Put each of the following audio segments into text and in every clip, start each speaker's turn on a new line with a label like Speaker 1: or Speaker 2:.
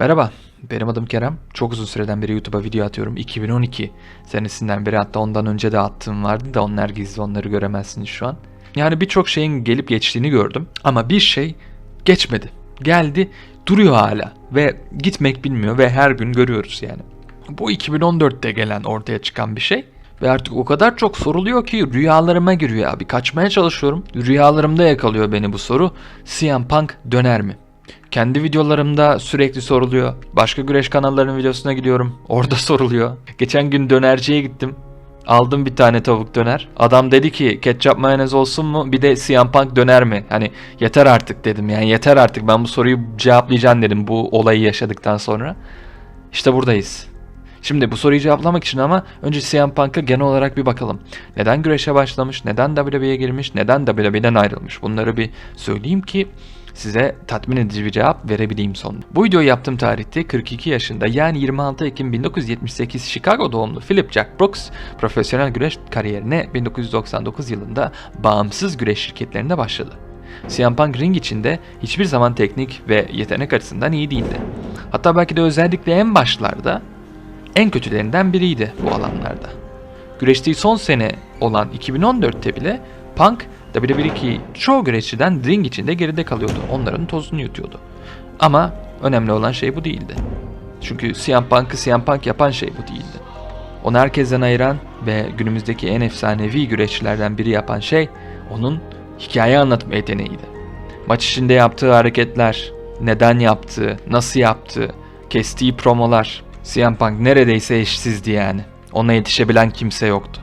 Speaker 1: Merhaba, benim adım Kerem. Çok uzun süreden beri YouTube'a video atıyorum. 2012 senesinden beri hatta ondan önce de attığım vardı da onlar gizli onları göremezsiniz şu an. Yani birçok şeyin gelip geçtiğini gördüm ama bir şey geçmedi. Geldi, duruyor hala ve gitmek bilmiyor ve her gün görüyoruz yani. Bu 2014'te gelen ortaya çıkan bir şey. Ve artık o kadar çok soruluyor ki rüyalarıma giriyor abi. Kaçmaya çalışıyorum. Rüyalarımda yakalıyor beni bu soru. CM Punk döner mi? Kendi videolarımda sürekli soruluyor. Başka güreş kanallarının videosuna gidiyorum. Orada soruluyor. Geçen gün dönerciye gittim. Aldım bir tane tavuk döner. Adam dedi ki ketçap mayonez olsun mu bir de CM Punk döner mi? Hani yeter artık dedim yani yeter artık ben bu soruyu cevaplayacağım dedim bu olayı yaşadıktan sonra. İşte buradayız. Şimdi bu soruyu cevaplamak için ama önce CM Punk'a genel olarak bir bakalım. Neden güreşe başlamış, neden WWE'ye girmiş, neden WWE'den ayrılmış bunları bir söyleyeyim ki size tatmin edici bir cevap verebileyim sonunda. Bu videoyu yaptığım tarihte 42 yaşında yani 26 Ekim 1978 Chicago doğumlu Philip Jack Brooks profesyonel güreş kariyerine 1999 yılında bağımsız güreş şirketlerinde başladı. CM Punk ring içinde hiçbir zaman teknik ve yetenek açısından iyi değildi. Hatta belki de özellikle en başlarda en kötülerinden biriydi bu alanlarda. Güreştiği son sene olan 2014'te bile Punk WWE'deki çoğu güreşçiden ring içinde geride kalıyordu. Onların tozunu yutuyordu. Ama önemli olan şey bu değildi. Çünkü CM Punk'ı CM Punk yapan şey bu değildi. Onu herkesten ayıran ve günümüzdeki en efsanevi güreşçilerden biri yapan şey onun hikaye anlatma yeteneğiydi. Maç içinde yaptığı hareketler, neden yaptığı, nasıl yaptığı, kestiği promolar, CM Punk neredeyse eşsizdi yani. Ona yetişebilen kimse yoktu.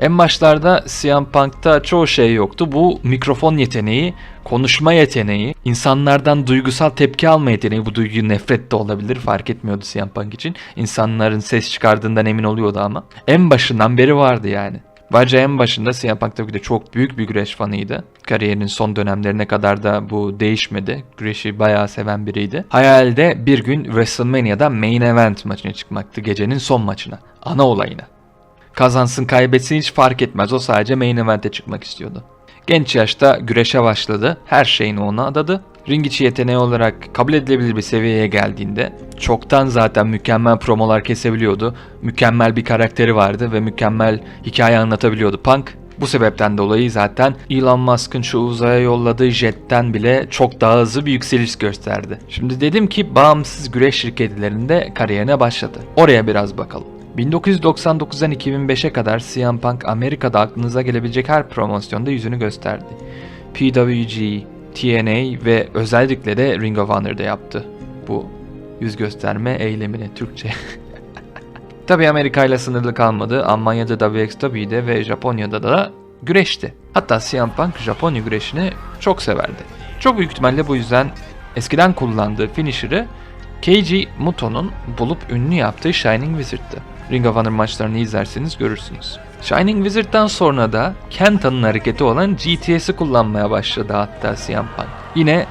Speaker 1: En başlarda CM Punk'ta çoğu şey yoktu. Bu mikrofon yeteneği, konuşma yeteneği, insanlardan duygusal tepki alma yeteneği. Bu duygu nefret de olabilir fark etmiyordu CM Punk için. İnsanların ses çıkardığından emin oluyordu ama. En başından beri vardı yani. Bence en başında CM Punk tabii ki de çok büyük bir güreş fanıydı. Kariyerinin son dönemlerine kadar da bu değişmedi. Güreşi bayağı seven biriydi. Hayalde bir gün WrestleMania'da main event maçına çıkmaktı. Gecenin son maçına. Ana olayına. Kazansın kaybetsin hiç fark etmez. O sadece main event'e çıkmak istiyordu. Genç yaşta güreşe başladı. Her şeyini ona adadı. Ring içi yeteneği olarak kabul edilebilir bir seviyeye geldiğinde çoktan zaten mükemmel promolar kesebiliyordu. Mükemmel bir karakteri vardı ve mükemmel hikaye anlatabiliyordu. Punk bu sebepten dolayı zaten Elon Musk'ın şu uzaya yolladığı jetten bile çok daha hızlı bir yükseliş gösterdi. Şimdi dedim ki bağımsız güreş şirketlerinde kariyerine başladı. Oraya biraz bakalım. 1999'dan 2005'e kadar CM Punk Amerika'da aklınıza gelebilecek her promosyonda yüzünü gösterdi. PWG, TNA ve özellikle de Ring of Honor'da yaptı bu yüz gösterme eylemini Türkçe. Tabi Amerika ile sınırlı kalmadı. Almanya'da WXW'de ve Japonya'da da güreşti. Hatta CM Punk Japonya güreşini çok severdi. Çok büyük ihtimalle bu yüzden eskiden kullandığı finisher'ı Keiji Muto'nun bulup ünlü yaptığı Shining Wizard'tı. Ring of Honor maçlarını izlerseniz görürsünüz. Shining Wizard'dan sonra da Kenta'nın hareketi olan GTS'i kullanmaya başladı hatta CM Punk. Yine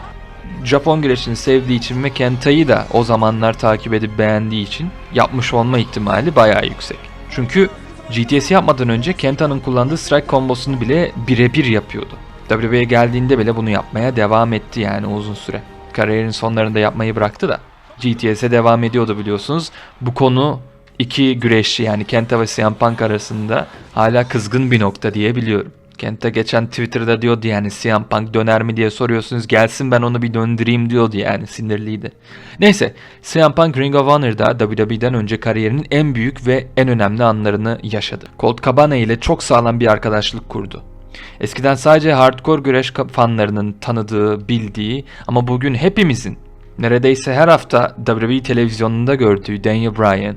Speaker 1: Japon güreşini sevdiği için ve Kenta'yı da o zamanlar takip edip beğendiği için yapmış olma ihtimali bayağı yüksek. Çünkü GTS yapmadan önce Kenta'nın kullandığı strike kombosunu bile birebir yapıyordu. WWE'ye geldiğinde bile bunu yapmaya devam etti yani uzun süre. Kariyerin sonlarında yapmayı bıraktı da. GTS'e devam ediyordu biliyorsunuz. Bu konu iki güreşçi yani Kenta ve CM Punk arasında hala kızgın bir nokta diyebiliyorum. Kenta geçen Twitter'da diyordu yani CM Punk döner mi diye soruyorsunuz. Gelsin ben onu bir döndüreyim diyordu yani sinirliydi. Neyse CM Punk Ring of Honor'da WWE'den önce kariyerinin en büyük ve en önemli anlarını yaşadı. Colt Cabana ile çok sağlam bir arkadaşlık kurdu. Eskiden sadece hardcore güreş fanlarının tanıdığı, bildiği ama bugün hepimizin neredeyse her hafta WWE televizyonunda gördüğü Daniel Bryan,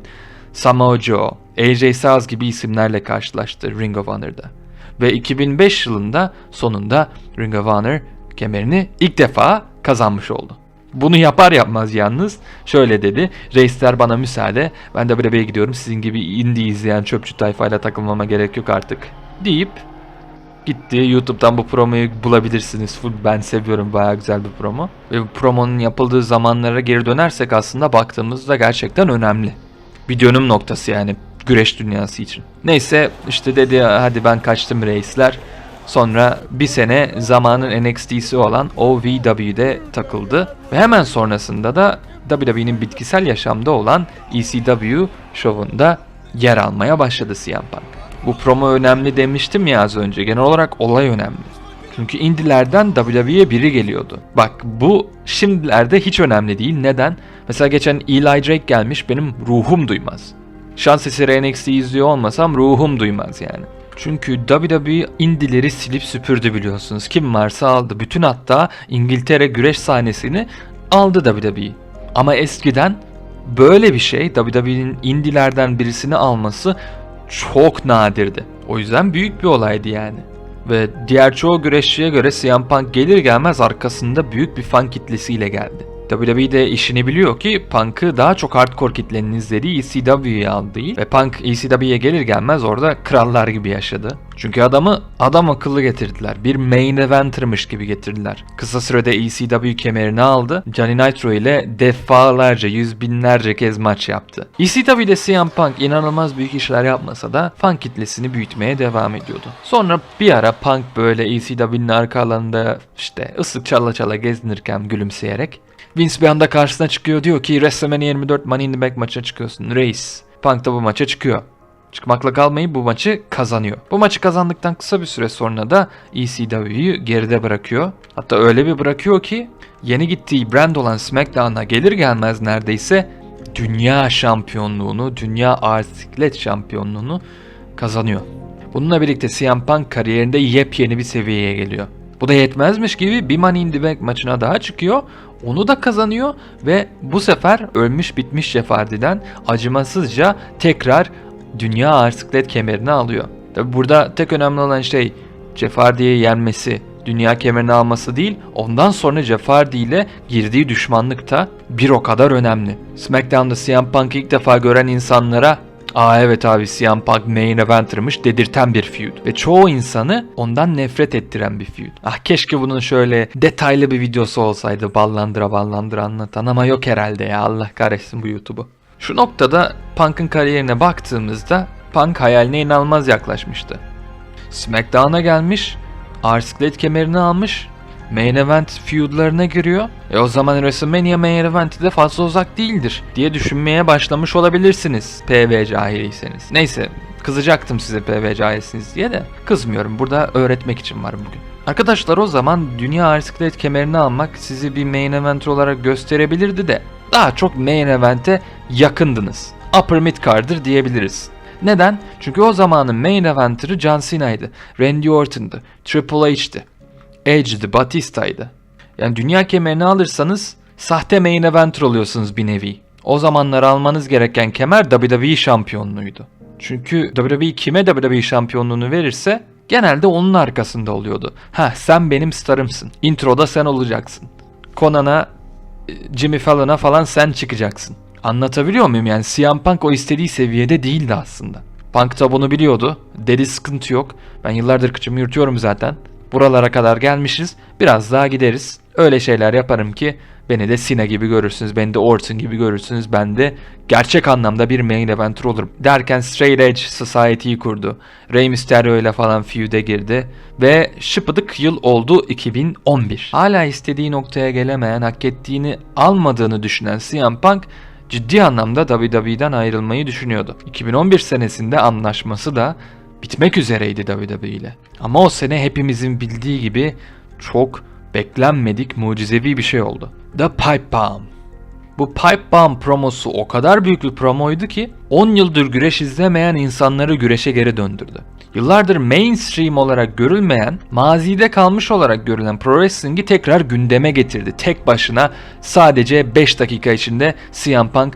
Speaker 1: Samoa Joe, AJ Styles gibi isimlerle karşılaştı Ring of Honor'da. Ve 2005 yılında sonunda Ring of Honor kemerini ilk defa kazanmış oldu. Bunu yapar yapmaz yalnız şöyle dedi. Reisler bana müsaade. Ben de WWE'ye gidiyorum. Sizin gibi indie izleyen çöpçü tayfayla takılmama gerek yok artık. Deyip gitti. YouTube'dan bu promoyu bulabilirsiniz. Full ben seviyorum. Bayağı güzel bir promo. Ve bu promonun yapıldığı zamanlara geri dönersek aslında baktığımızda gerçekten önemli. Bir dönüm noktası yani güreş dünyası için. Neyse işte dedi hadi ben kaçtım reisler. Sonra bir sene zamanın NXT'si olan OVW'de takıldı. Ve hemen sonrasında da WWE'nin bitkisel yaşamda olan ECW şovunda yer almaya başladı CM Punk. Bu promo önemli demiştim ya az önce. Genel olarak olay önemli. Çünkü indilerden WWE'ye biri geliyordu. Bak bu şimdilerde hiç önemli değil. Neden? Mesela geçen Eli Drake gelmiş benim ruhum duymaz. Şans eseri NXT izliyor olmasam ruhum duymaz yani. Çünkü WWE indileri silip süpürdü biliyorsunuz. Kim varsa aldı. Bütün hatta İngiltere güreş sahnesini aldı WWE. Ama eskiden böyle bir şey WWE'nin indilerden birisini alması çok nadirdi. O yüzden büyük bir olaydı yani. Ve diğer çoğu güreşçiye göre CM Punk gelir gelmez arkasında büyük bir fan kitlesiyle geldi. WWE de işini biliyor ki Punk'ı daha çok hardcore kitlenin izlediği ECW'ye aldı ve Punk ECW'ye gelir gelmez orada krallar gibi yaşadı. Çünkü adamı adam akıllı getirdiler. Bir main eventer'mış gibi getirdiler. Kısa sürede ECW kemerini aldı. Johnny Nitro ile defalarca, yüz binlerce kez maç yaptı. ECW'de CM Punk inanılmaz büyük işler yapmasa da fan kitlesini büyütmeye devam ediyordu. Sonra bir ara Punk böyle ECW'nin arka alanında işte ıslık çala çala gezinirken gülümseyerek Vince bir anda karşısına çıkıyor diyor ki WrestleMania 24 Money in the Bank maçına çıkıyorsun reis. Punk da bu maça çıkıyor. Çıkmakla kalmayıp bu maçı kazanıyor. Bu maçı kazandıktan kısa bir süre sonra da ECW'yu geride bırakıyor. Hatta öyle bir bırakıyor ki yeni gittiği brand olan SmackDown'a gelir gelmez neredeyse dünya şampiyonluğunu, dünya ağır şampiyonluğunu kazanıyor. Bununla birlikte CM Punk kariyerinde yepyeni bir seviyeye geliyor. Bu da yetmezmiş gibi bir Money in the Bank maçına daha çıkıyor. Onu da kazanıyor ve bu sefer ölmüş bitmiş Jeff Hardy'den acımasızca tekrar dünya ağır siklet kemerini alıyor. Tabi burada tek önemli olan şey Jeff Hardy'yi yenmesi, dünya kemerini alması değil, ondan sonra Jeff Hardy ile girdiği düşmanlık da bir o kadar önemli. SmackDown'da CM Punk'ı ilk defa gören insanlara Aa evet abi CM Punk main eventer'mış dedirten bir feud. Ve çoğu insanı ondan nefret ettiren bir feud. Ah keşke bunun şöyle detaylı bir videosu olsaydı ballandıra ballandıra anlatan ama yok herhalde ya Allah kahretsin bu YouTube'u. Şu noktada Punk'ın kariyerine baktığımızda Punk hayaline inanılmaz yaklaşmıştı. SmackDown'a gelmiş, R-Skillet kemerini almış, main event feudlarına giriyor. E o zaman WrestleMania main eventi de fazla uzak değildir diye düşünmeye başlamış olabilirsiniz PV cahiliyseniz. Neyse kızacaktım size PV cahilisiniz diye de kızmıyorum burada öğretmek için var bugün. Arkadaşlar o zaman dünya R-Skillet kemerini almak sizi bir main event olarak gösterebilirdi de daha çok main event'e yakındınız. Upper mid card'dır diyebiliriz. Neden? Çünkü o zamanın main eventer'ı John Cena'ydı, Randy Orton'dı, Triple H'ti. Edge'di, Batista'ydı. Yani dünya kemerini alırsanız sahte main eventer oluyorsunuz bir nevi. O zamanlar almanız gereken kemer WWE şampiyonluğuydu. Çünkü WWE kime WWE şampiyonluğunu verirse genelde onun arkasında oluyordu. Ha sen benim starımsın. Introda sen olacaksın. Conan'a, Jimmy Fallon'a falan sen çıkacaksın. Anlatabiliyor muyum? Yani CM Punk o istediği seviyede değildi aslında. Punk da bunu biliyordu. Dedi sıkıntı yok. Ben yıllardır kıçımı yırtıyorum zaten. Buralara kadar gelmişiz. Biraz daha gideriz. Öyle şeyler yaparım ki beni de Cena gibi görürsünüz. Beni de Orton gibi görürsünüz. Ben de gerçek anlamda bir main eventer olurum. Derken Straight Edge Society'yi kurdu. Rey Mysterio ile falan feud'e girdi. Ve şıpıdık yıl oldu 2011. Hala istediği noktaya gelemeyen, hak ettiğini almadığını düşünen CM Punk ciddi anlamda WWE'den ayrılmayı düşünüyordu. 2011 senesinde anlaşması da bitmek üzereydi WWE ile. Ama o sene hepimizin bildiği gibi çok beklenmedik mucizevi bir şey oldu. The Pipe Bomb. Bu Pipe Bomb promosu o kadar büyük bir promoydu ki 10 yıldır güreş izlemeyen insanları güreşe geri döndürdü. Yıllardır mainstream olarak görülmeyen, mazide kalmış olarak görülen pro wrestling'i tekrar gündeme getirdi. Tek başına sadece 5 dakika içinde CM Punk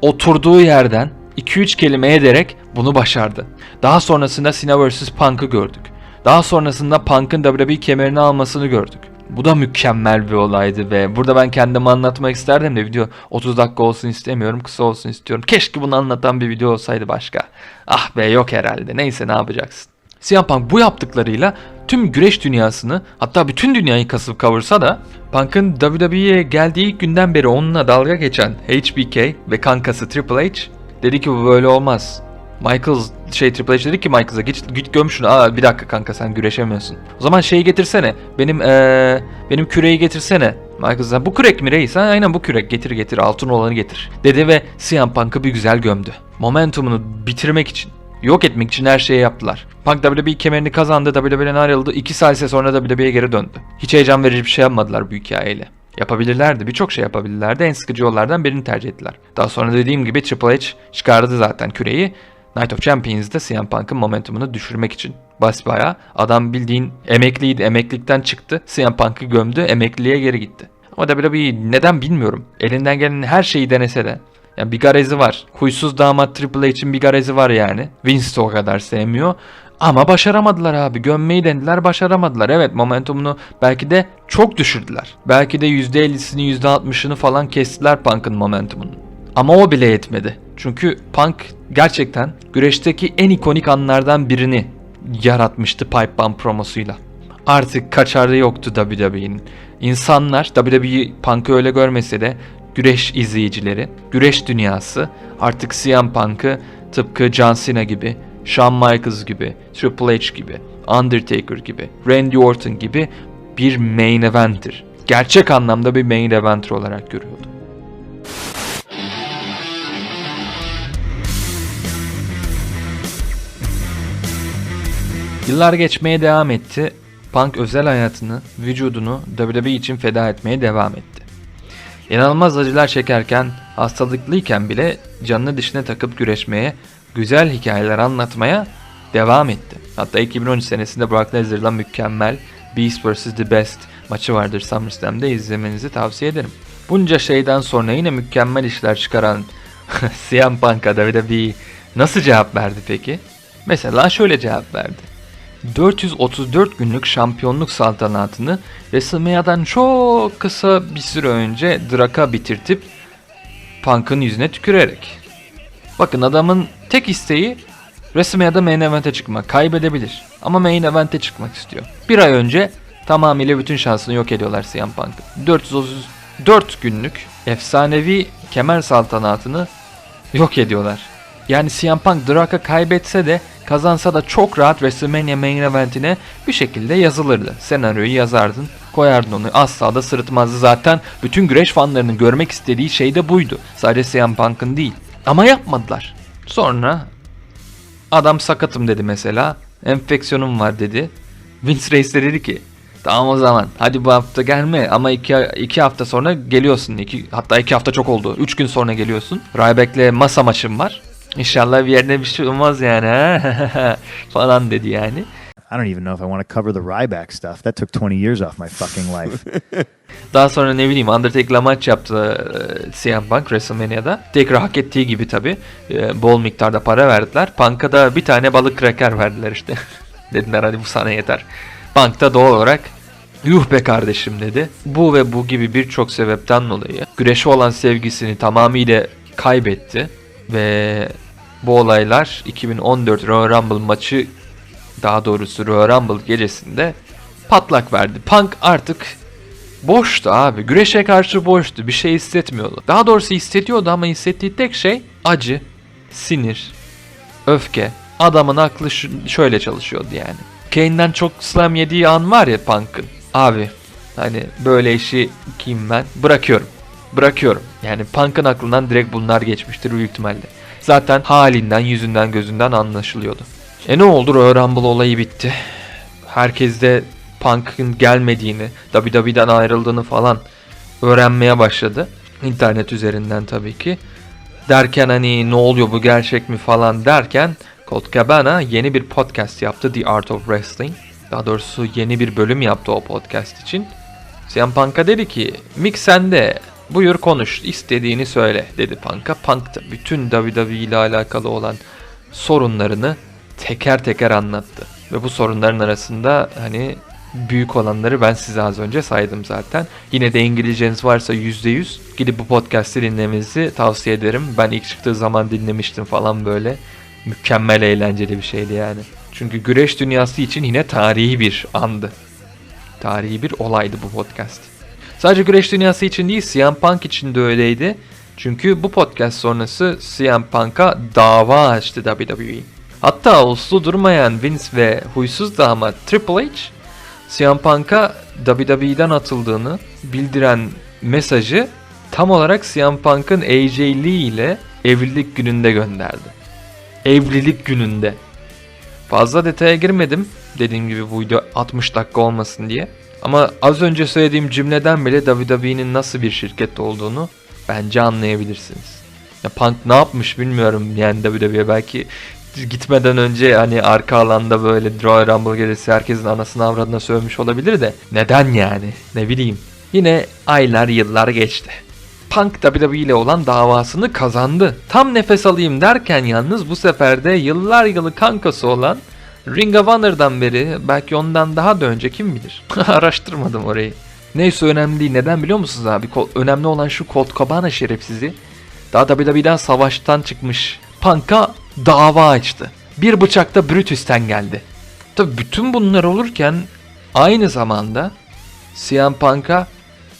Speaker 1: oturduğu yerden 2-3 kelime ederek bunu başardı. Daha sonrasında Cena vs Punk'ı gördük. Daha sonrasında Punk'ın WWE kemerini almasını gördük. Bu da mükemmel bir olaydı ve burada ben kendimi anlatmak isterdim de video 30 dakika olsun istemiyorum kısa olsun istiyorum. Keşke bunu anlatan bir video olsaydı başka. Ah be yok herhalde neyse ne yapacaksın. CM Punk bu yaptıklarıyla tüm güreş dünyasını hatta bütün dünyayı kasıp kavursa da Punk'ın WWE'ye geldiği ilk günden beri onunla dalga geçen HBK ve kankası Triple H dedi ki bu böyle olmaz. Michael şey Triple H dedi ki Michael'a git git göm şunu. Aa bir dakika kanka sen güreşemiyorsun. O zaman şeyi getirsene. Benim eee benim küreği getirsene. Michael sen bu kürek mi reis? Ha, aynen bu kürek getir getir altın olanı getir. Dedi ve CM Punk'ı bir güzel gömdü. Momentumunu bitirmek için yok etmek için her şeyi yaptılar. Punk WWE kemerini kazandı, WWE'den ayrıldı. 2 salise sonra WWE'ye geri döndü. Hiç heyecan verici bir şey yapmadılar bu hikayeyle. Yapabilirlerdi. Birçok şey yapabilirlerdi. En sıkıcı yollardan birini tercih ettiler. Daha sonra dediğim gibi Triple H çıkardı zaten küreği. Night of Champions'da CM Punk'ın momentumunu düşürmek için. Basbayağı adam bildiğin emekliydi. Emeklilikten çıktı. CM Punk'ı gömdü. Emekliliğe geri gitti. Ama WWE neden bilmiyorum. Elinden gelen her şeyi denese de. Yani bir garezi var. Huysuz damat Triple H'in bir garezi var yani. Vince o kadar sevmiyor. Ama başaramadılar abi. Gömmeyi denediler başaramadılar. Evet momentumunu belki de çok düşürdüler. Belki de %50'sini %60'ını falan kestiler Punk'ın momentumunu. Ama o bile yetmedi. Çünkü Punk gerçekten güreşteki en ikonik anlardan birini yaratmıştı Pipe Bomb promosuyla. Artık kaçarı yoktu WWE'nin. İnsanlar WWE Punk'ı öyle görmese de güreş izleyicileri, güreş dünyası artık CM Punk'ı tıpkı John Cena gibi, Shawn Michaels gibi, Triple H gibi, Undertaker gibi, Randy Orton gibi bir main event'tir. Gerçek anlamda bir main eventer olarak görüyordu. Yıllar geçmeye devam etti. Punk özel hayatını, vücudunu WWE için feda etmeye devam etti. İnanılmaz acılar çekerken, hastalıklıyken bile canını dişine takıp güreşmeye, güzel hikayeler anlatmaya devam etti. Hatta 2013 senesinde Brock Lesnar'la mükemmel Beast vs. The Best maçı vardır SummerSlam'da izlemenizi tavsiye ederim. Bunca şeyden sonra yine mükemmel işler çıkaran CM Punk'a WWE nasıl cevap verdi peki? Mesela şöyle cevap verdi. 434 günlük şampiyonluk saltanatını WrestleMania'dan çok kısa bir süre önce Drak'a bitirtip Punk'ın yüzüne tükürerek. Bakın adamın tek isteği WrestleMania'da main event'e çıkmak. Kaybedebilir ama main event'e çıkmak istiyor. Bir ay önce tamamıyla bütün şansını yok ediyorlar CM Punk'ın. 434 günlük efsanevi kemer saltanatını yok ediyorlar. Yani CM Punk Drak'a kaybetse de kazansa da çok rahat WrestleMania main eventine bir şekilde yazılırdı. Senaryoyu yazardın, koyardın onu. Asla da sırıtmazdı zaten. Bütün güreş fanlarının görmek istediği şey de buydu. Sadece CM Punk'ın değil. Ama yapmadılar. Sonra adam sakatım dedi mesela. Enfeksiyonum var dedi. Vince Reis de dedi ki Tamam o zaman. Hadi bu hafta gelme ama iki, iki hafta sonra geliyorsun. İki, hatta iki hafta çok oldu. Üç gün sonra geliyorsun. Ryback'le masa maçım var. İnşallah bir yerine bir şey olmaz yani falan dedi yani.
Speaker 2: I don't even know if I want to cover the Ryback stuff. That took 20 years off my fucking life.
Speaker 1: Daha sonra ne bileyim Undertaker'la maç yaptı e, CM Punk WrestleMania'da. Tekrar hak ettiği gibi tabi. E, bol miktarda para verdiler. Punk'a da bir tane balık kraker verdiler işte. Dediler hadi bu sana yeter. Punk da doğal olarak yuh be kardeşim dedi. Bu ve bu gibi birçok sebepten dolayı güreşe olan sevgisini tamamıyla kaybetti. Ve bu olaylar 2014 Royal Rumble maçı daha doğrusu Royal Rumble gecesinde patlak verdi. Punk artık boştu abi. Güreşe karşı boştu. Bir şey hissetmiyordu. Daha doğrusu hissediyordu ama hissettiği tek şey acı, sinir, öfke. Adamın aklı şöyle çalışıyordu yani. Kane'den çok slam yediği an var ya Punk'ın. Abi hani böyle işi kim ben bırakıyorum. Bırakıyorum. Yani Punk'ın aklından direkt bunlar geçmiştir büyük ihtimalle. Zaten halinden, yüzünden, gözünden anlaşılıyordu. E ne oldu? Royal olayı bitti. Herkes de Punk'ın gelmediğini, WWE'den ayrıldığını falan öğrenmeye başladı. İnternet üzerinden tabii ki. Derken hani ne oluyor bu gerçek mi falan derken Colt Cabana yeni bir podcast yaptı The Art of Wrestling. Daha doğrusu yeni bir bölüm yaptı o podcast için. CM Punk'a dedi ki Mick sende buyur konuş istediğini söyle dedi Punk'a. Punk da bütün WWE ile alakalı olan sorunlarını teker teker anlattı. Ve bu sorunların arasında hani büyük olanları ben size az önce saydım zaten. Yine de İngilizceniz varsa %100 gidip bu podcast'i dinlemenizi tavsiye ederim. Ben ilk çıktığı zaman dinlemiştim falan böyle. Mükemmel eğlenceli bir şeydi yani. Çünkü güreş dünyası için yine tarihi bir andı. Tarihi bir olaydı bu podcast. Sadece güreş dünyası için değil CM Punk için de öyleydi. Çünkü bu podcast sonrası CM Punk'a dava açtı WWE. Hatta uslu durmayan Vince ve huysuz damat Triple H, CM Punk'a WWE'den atıldığını bildiren mesajı tam olarak CM Punk'ın AJ Lee ile evlilik gününde gönderdi. Evlilik gününde. Fazla detaya girmedim. Dediğim gibi bu video 60 dakika olmasın diye. Ama az önce söylediğim cümleden bile WWE'nin nasıl bir şirket olduğunu bence anlayabilirsiniz. Ya Punk ne yapmış bilmiyorum yani WWE belki gitmeden önce hani arka alanda böyle Royal Rumble gelirse herkesin anasını avradına sövmüş olabilir de neden yani ne bileyim. Yine aylar yıllar geçti. Punk WWE ile olan davasını kazandı. Tam nefes alayım derken yalnız bu sefer de yıllar yılı kankası olan Ring of Honor'dan beri belki ondan daha da önce kim bilir. Araştırmadım orayı. Neyse önemli değil. Neden biliyor musunuz abi? Önemli olan şu Colt Cabana şerefsizi. Daha WWE'den savaştan çıkmış. Punk'a dava açtı. Bir bıçakta Brutus'ten geldi. Tabi bütün bunlar olurken aynı zamanda CM Punk'a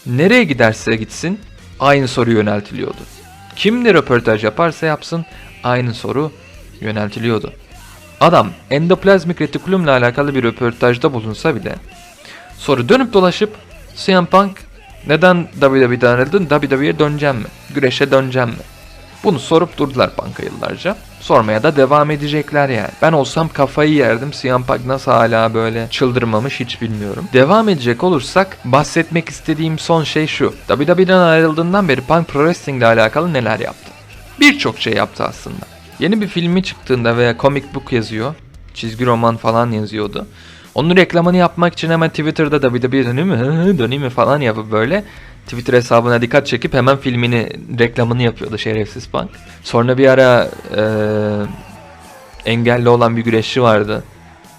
Speaker 1: nereye giderse gitsin aynı soru yöneltiliyordu. Kimle röportaj yaparsa yapsın aynı soru yöneltiliyordu. Adam endoplazmik retikulumla alakalı bir röportajda bulunsa bile soru dönüp dolaşıp CM Punk neden WWE'den ayrıldın? WWE'ye döneceğim mi? Güreşe döneceğim mi? Bunu sorup durdular Punk'a yıllarca. Sormaya da devam edecekler yani. Ben olsam kafayı yerdim. CM Punk nasıl hala böyle çıldırmamış hiç bilmiyorum. Devam edecek olursak bahsetmek istediğim son şey şu. WWE'den ayrıldığından beri Punk Pro Wrestling ile alakalı neler yaptı? Birçok şey yaptı aslında. Yeni bir filmi çıktığında veya comic book yazıyor. Çizgi roman falan yazıyordu. Onun reklamını yapmak için hemen Twitter'da WWE döneyim mi, döneyim mi falan yapıp böyle Twitter hesabına dikkat çekip hemen filmini reklamını yapıyordu şerefsiz punk. Sonra bir ara e, engelli olan bir güreşçi vardı.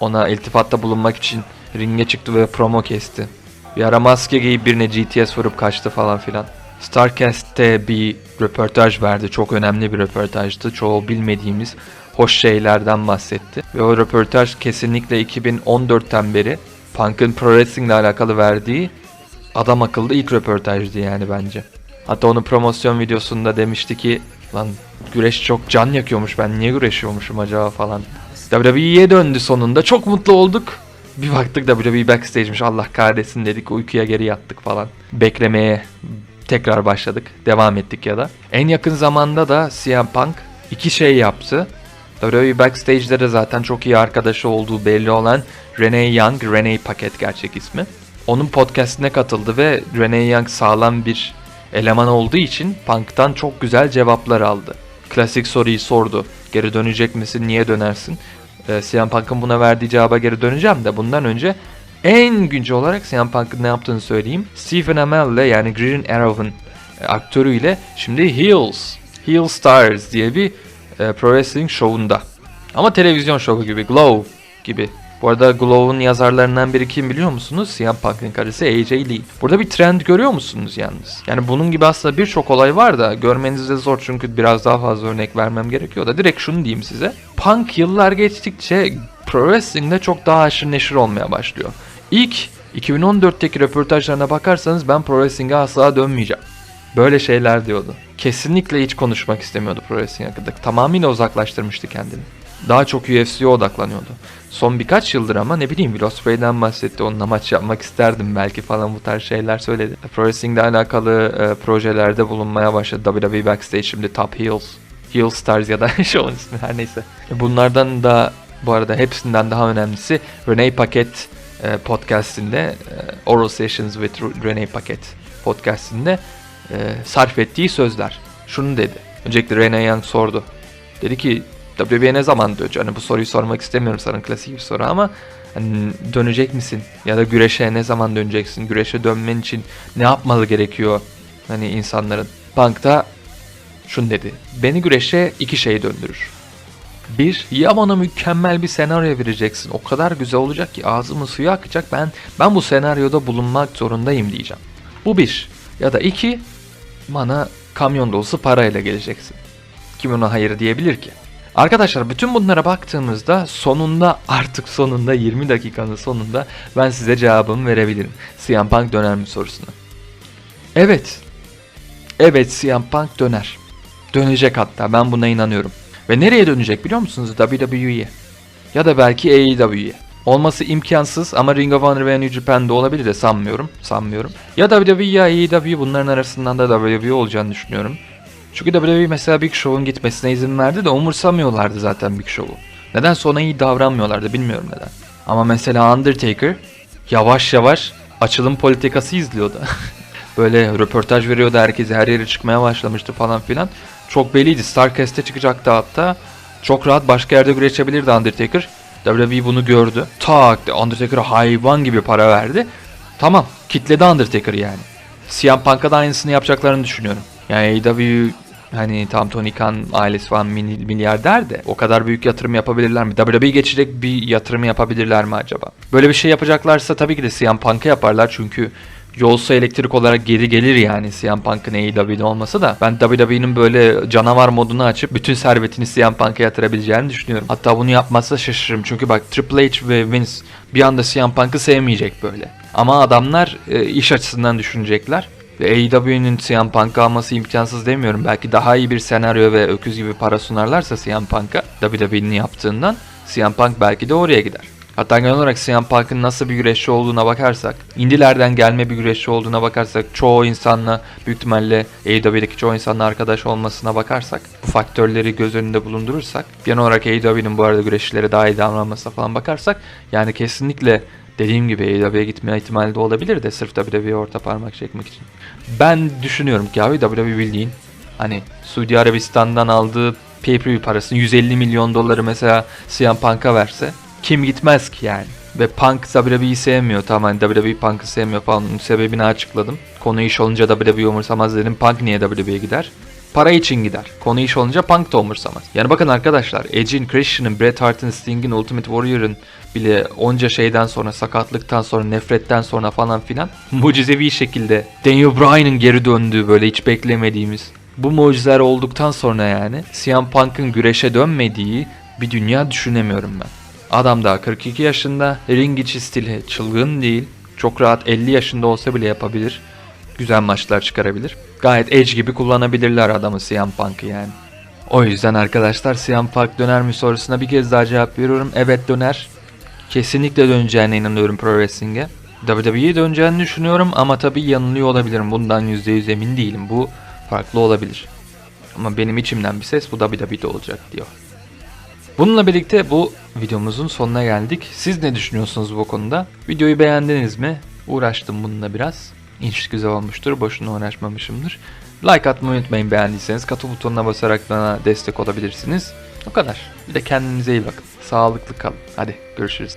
Speaker 1: Ona iltifatta bulunmak için ringe çıktı ve promo kesti. Bir ara maske giyip birine GTS vurup kaçtı falan filan. Starcast'te bir röportaj verdi. Çok önemli bir röportajdı. Çoğu bilmediğimiz hoş şeylerden bahsetti. Ve o röportaj kesinlikle 2014'ten beri Punk'ın pro wrestling ile alakalı verdiği adam akıllı ilk röportajdı yani bence. Hatta onun promosyon videosunda demişti ki lan güreş çok can yakıyormuş ben niye güreşiyormuşum acaba falan. WWE'ye döndü sonunda çok mutlu olduk. Bir baktık WWE backstage'miş Allah kahretsin dedik uykuya geri yattık falan. Beklemeye tekrar başladık. Devam ettik ya da. En yakın zamanda da CM Punk iki şey yaptı. WWE Backstage'de de zaten çok iyi arkadaşı olduğu belli olan Renee Young, Renee Paket gerçek ismi. Onun podcastine katıldı ve Renee Young sağlam bir eleman olduğu için Punk'tan çok güzel cevaplar aldı. Klasik soruyu sordu. Geri dönecek misin? Niye dönersin? Ee, CM Punk'ın buna verdiği cevaba geri döneceğim de bundan önce en güncel olarak CM Punk'ın ne yaptığını söyleyeyim. Stephen Amell ile yani Green Arrow'ın e, aktörüyle şimdi Heels, Heel Stars diye bir e, pro wrestling şovunda. Ama televizyon şovu gibi, Glow gibi. Bu arada Glow'un yazarlarından biri kim biliyor musunuz? CM Punk'ın karısı AJ Lee. Burada bir trend görüyor musunuz yalnız? Yani bunun gibi aslında birçok olay var da görmeniz de zor çünkü biraz daha fazla örnek vermem gerekiyor da direkt şunu diyeyim size. Punk yıllar geçtikçe pro wrestling'de çok daha aşırı neşir olmaya başlıyor. İlk 2014'teki röportajlarına bakarsanız ben pro wrestling'e asla dönmeyeceğim. Böyle şeyler diyordu. Kesinlikle hiç konuşmak istemiyordu pro wrestling hakkında. Tamamıyla uzaklaştırmıştı kendini. Daha çok UFC'ye odaklanıyordu. Son birkaç yıldır ama ne bileyim Will Ospreay'den bahsetti. Onunla maç yapmak isterdim belki falan bu tarz şeyler söyledi. Pro Wrestling'le alakalı e, projelerde bulunmaya başladı. WWE Backstage şimdi Top Heels. Heel Stars ya da şovun ismi her neyse. Bunlardan da bu arada hepsinden daha önemlisi Renee Paquette e, podcastinde e, Oral Sessions with Renee Paquette podcastinde e, sarf ettiği sözler. Şunu dedi. Öncelikle Renee Young sordu. Dedi ki WWE'ye ne zaman dönecek? Hani bu soruyu sormak istemiyorum sana klasik bir soru ama hani dönecek misin? Ya da güreşe ne zaman döneceksin? Güreşe dönmen için ne yapmalı gerekiyor? Hani insanların. Bankta şunu dedi. Beni güreşe iki şey döndürür. Bir, ya bana mükemmel bir senaryo vereceksin. O kadar güzel olacak ki ağzımın suyu akacak. Ben ben bu senaryoda bulunmak zorundayım diyeceğim. Bu bir. Ya da iki, bana kamyon dolusu parayla geleceksin. Kim ona hayır diyebilir ki? Arkadaşlar bütün bunlara baktığımızda sonunda artık sonunda 20 dakikanın sonunda ben size cevabımı verebilirim. CM Punk döner mi sorusuna. Evet. Evet CM Punk döner. Dönecek hatta ben buna inanıyorum. Ve nereye dönecek biliyor musunuz? WWE'ye. Ya da belki AEW'ye. Olması imkansız ama Ring of Honor ve New Japan'da olabilir de sanmıyorum. Sanmıyorum. Ya WWE ya AEW bunların arasından da WWE olacağını düşünüyorum. Çünkü WWE mesela Big Show'un gitmesine izin verdi de umursamıyorlardı zaten Big Show'u. Neden ona iyi davranmıyorlardı bilmiyorum neden. Ama mesela Undertaker yavaş yavaş açılım politikası izliyordu. Böyle röportaj veriyordu herkese her yere çıkmaya başlamıştı falan filan. Çok belliydi. Starcast'e çıkacaktı hatta. Çok rahat başka yerde güreşebilirdi Undertaker. WWE bunu gördü. Tak Undertaker'a hayvan gibi para verdi. Tamam kitledi Undertaker yani. CM Punk'a da aynısını yapacaklarını düşünüyorum. Yani AEW hani tam Tony Khan ailesi falan milyarder de o kadar büyük yatırım yapabilirler mi? WWE geçecek bir yatırım yapabilirler mi acaba? Böyle bir şey yapacaklarsa tabii ki de CM Punk'a yaparlar çünkü yolsa elektrik olarak geri gelir yani CM Punk'ın AEW'de olması da. Ben WWE'nin böyle canavar modunu açıp bütün servetini CM Punk'a yatırabileceğini düşünüyorum. Hatta bunu yapmazsa şaşırırım. Çünkü bak Triple H ve Vince bir anda CM Punk'ı sevmeyecek böyle. Ama adamlar e, iş açısından düşünecekler. Ve AEW'nin CM Punk'ı alması imkansız demiyorum. Belki daha iyi bir senaryo ve öküz gibi para sunarlarsa CM Punk'a WWE'nin yaptığından CM Punk belki de oraya gider. Hatta genel olarak CM Punk'ın nasıl bir güreşçi olduğuna bakarsak, indilerden gelme bir güreşçi olduğuna bakarsak, çoğu insanla büyük ihtimalle AEW'deki çoğu insanla arkadaş olmasına bakarsak, bu faktörleri göz önünde bulundurursak, genel olarak AEW'nin bu arada güreşçilere daha iyi davranmasına falan bakarsak, yani kesinlikle dediğim gibi AEW'ye gitme ihtimali de olabilir de sırf WWE'ye orta parmak çekmek için. Ben düşünüyorum ki abi WWE bildiğin hani Suudi Arabistan'dan aldığı pay-per-view parasını 150 milyon doları mesela CM Punk'a verse kim gitmez ki yani. Ve Punk WWE'yi sevmiyor. Tamam hani WWE Punk'ı sevmiyor falan. Bunun sebebini açıkladım. Konu iş olunca WWE umursamaz dedim. Punk niye WWE'ye gider? Para için gider. Konu iş olunca Punk da umursamaz. Yani bakın arkadaşlar Edge'in, Christian'ın, Bret Hart'ın, Sting'in, Ultimate Warrior'ın bile onca şeyden sonra, sakatlıktan sonra, nefretten sonra falan filan mucizevi şekilde Daniel Bryan'ın geri döndüğü böyle hiç beklemediğimiz bu mucizeler olduktan sonra yani CM Punk'ın güreşe dönmediği bir dünya düşünemiyorum ben. Adam daha 42 yaşında, ring içi stili çılgın değil. Çok rahat 50 yaşında olsa bile yapabilir. Güzel maçlar çıkarabilir. Gayet edge gibi kullanabilirler adamı CM Punk'ı yani. O yüzden arkadaşlar CM Punk döner mi sorusuna bir kez daha cevap veriyorum. Evet döner. Kesinlikle döneceğine inanıyorum Pro Wrestling'e. WWE'ye döneceğini düşünüyorum ama tabii yanılıyor olabilirim. Bundan %100 emin değilim. Bu farklı olabilir. Ama benim içimden bir ses bu WWE'de olacak diyor. Bununla birlikte bu videomuzun sonuna geldik. Siz ne düşünüyorsunuz bu konuda? Videoyu beğendiniz mi? Uğraştım bununla biraz. İnş güzel olmuştur. Boşuna uğraşmamışımdır. Like atmayı unutmayın beğendiyseniz. Katıl butonuna basarak bana destek olabilirsiniz. O kadar. Bir de kendinize iyi bakın. Sağlıklı kalın. Hadi görüşürüz.